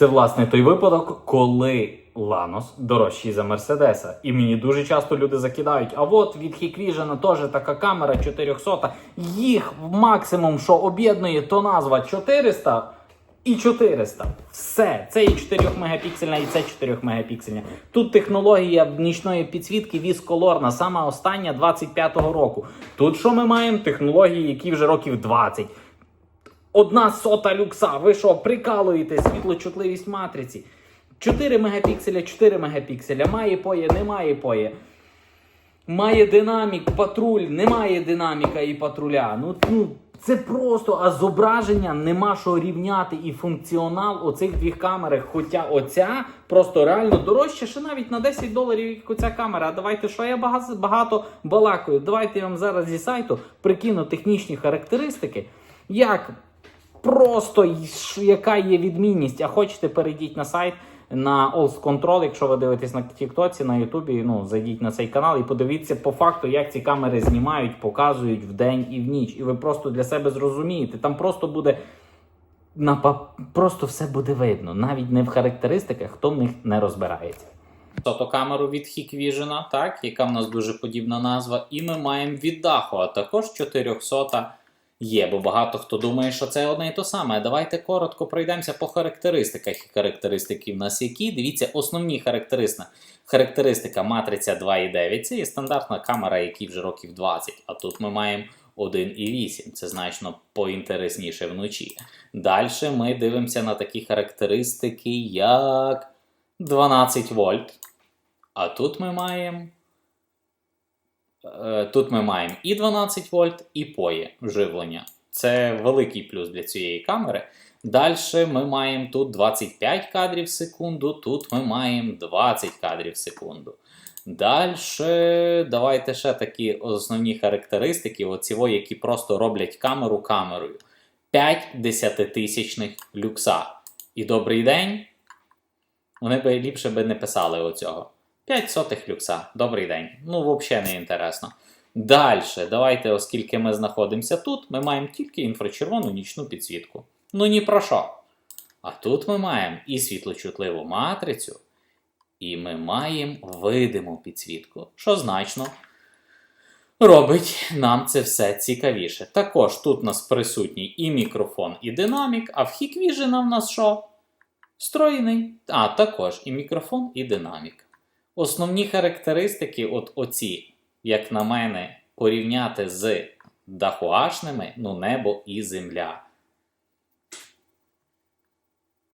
Це власне той випадок, коли Ланос дорожчий за Мерседеса. І мені дуже часто люди закидають. А от від Hikvision теж така камера 400. Їх максимум, що об'єднує, то назва 400 і 400. Все. Це і 4 мегапіксельна, і це 4 мегапіксельна. Тут технологія нічної підсвітки вісколорна, сама остання 25-го року. Тут що ми маємо? Технології, які вже років 20. Одна сота люкса. Ви що, прикалуєте світлочутливість матриці? 4 мегапікселя, 4 мегапікселя. Має поє, немає поє. Має динамік, патруль, немає динаміка і патруля. Ну, ну це просто, а зображення нема що рівняти і функціонал оцих двох камер. Хоча оця просто реально дорожча, ще навіть на 10 доларів, як оця камера. А давайте, що я багато балакаю. Давайте я вам зараз зі сайту прикину технічні характеристики. Як просто яка є відмінність. А хочете, перейдіть на сайт на All Control, якщо ви дивитесь на Тіктоці, на Ютубі, ну зайдіть на цей канал і подивіться по факту, як ці камери знімають, показують вдень і в ніч. І ви просто для себе зрозумієте. Там просто буде на пап... просто все буде видно, навіть не в характеристиках, хто в них не розбирається. Фотокамеру від Hikvision, так, яка в нас дуже подібна назва, і ми маємо від Daho, а також 400 є, бо багато хто думає, що це одне і то саме. Давайте коротко пройдемося по характеристиках. Характеристики в нас які. Дивіться, основні характеристики. Характеристика матриця 2,9 це є стандартна камера, якій вже років 20, а тут ми маємо 1,8. Це значно поінтересніше вночі. Далі ми дивимося на такі характеристики, як 12 вольт. А тут ми маємо. Е, Тут ми маємо і 12 вольт, і поє живлення. Це великий плюс для цієї камери. Далі ми маємо тут 25 кадрів в секунду, тут ми маємо 20 кадрів в секунду. Далі, давайте ще такі основні характеристики, оці, які просто роблять камеру камерою. 5 десятитисячних люкса. І добрий день. Вони би ліпше би не писали оцього. 5 сотих люкса. Добрий день. Ну, взагалі не інтересно. Далі, давайте, оскільки ми знаходимося тут, ми маємо тільки інфрачервону нічну підсвітку. Ну ні про що. А тут ми маємо і світлочутливу матрицю, і ми маємо видиму підсвітку, що значно робить нам це все цікавіше. Також тут у нас присутній і мікрофон, і динамік, а в Hikvision в нас що? Встроєний. А, також і мікрофон, і динамік. Основні характеристики, от оці, як на мене, порівняти з дахуашними, ну небо і земля.